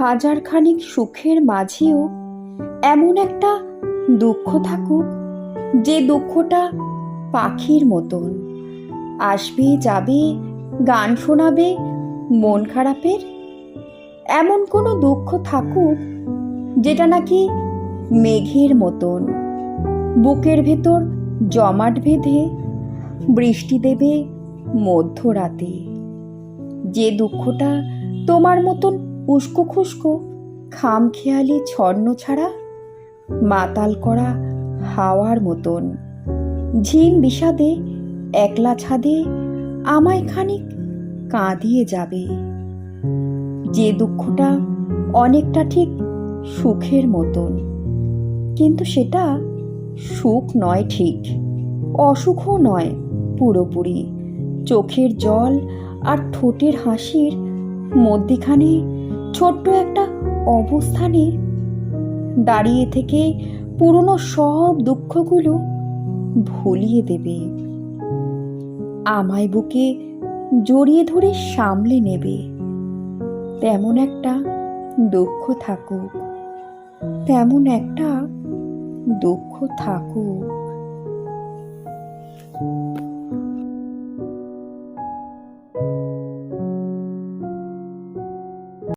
হাজার খানিক সুখের মাঝেও এমন একটা দুঃখ থাকুক যে দুঃখটা পাখির মতন। আসবে, যাবে, গান শোনাবে, মন খারাপের? এমন কোনো দুঃখ থাকুক যেটা নাকি মেঘের মতন। বুকের ভেতর জমাট বেঁধে বৃষ্টি দেবে মধ্যরাতে। যে দুঃখটা তোমার মতন উস্কো খুস্কো, খাম খেয়ালি, ছন্ন ছাড়া, মাতাল করা হাওয়ার মতন। ঝিম বিষাদে, একলা ছাদে আমায় খানিক কাঁদিয়ে যাবে। যে দুঃখটা অনেকটা ঠিক সুখের মতন, কিন্তু সেটা সুখ নয় ঠিক, অসুখও নয় পুরোপুরি। চোখের জল আর ঠোঁটের হাসির মধ্যেখানে ছোট্ট একটা অবস্থানে দাঁড়িয়ে থেকে পুরনো সব দুঃখগুলো ভুলিয়ে দেবে। আমায় বুকে জড়িয়ে ধরে সামলে নেবে। তেমন একটা দুঃখ থাকুক, তেমন একটা দুঃখ থাকুক।